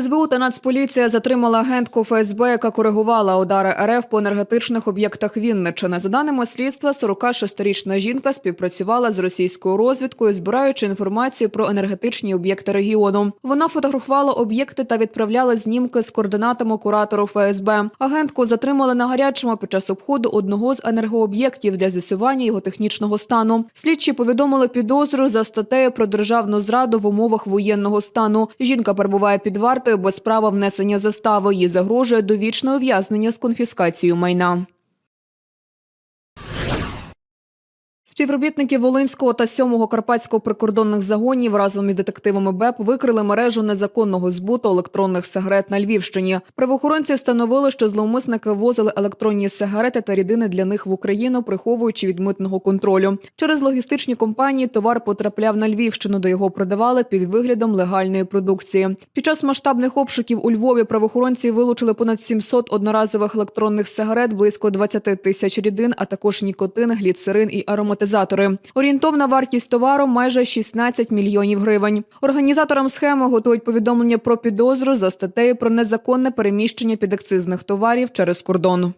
СБУ та Нацполіція затримала агентку ФСБ, яка коригувала удари РФ по енергетичних об'єктах Вінничини. За даними слідства, 46-річна жінка співпрацювала з російською розвідкою, збираючи інформацію про енергетичні об'єкти регіону. Вона фотографувала об'єкти та відправляла знімки з координатами куратору ФСБ. Агентку затримали на гарячому під час обходу одного з енергооб'єктів для з'ясування його технічного стану. Слідчі повідомили підозру за статтею про державну зраду в умовах воєнного стану. Жінка перебуває під вартою без права внесення застави. Їй загрожує довічне ув'язнення з конфіскацією майна. Співробітники Волинського та 7-го Карпатського прикордонних загонів разом із детективами БЕП викрили мережу незаконного збуту електронних сигарет на Львівщині. Правоохоронці встановили, що зловмисники ввозили електронні сигарети та рідини для них в Україну, приховуючи від митного контролю. Через логістичні компанії товар потрапляв на Львівщину, де його продавали під виглядом легальної продукції. Під час масштабних обшуків у Львові правоохоронці вилучили понад 700 одноразових електронних сигарет, близько 20 тисяч рідин, а також нікотин, гліцерин і ароматизатори. Орієнтовна вартість товару майже 16 мільйонів гривень. Організаторам схеми готують повідомлення про підозру за статтею про незаконне переміщення підакцизних товарів через кордон.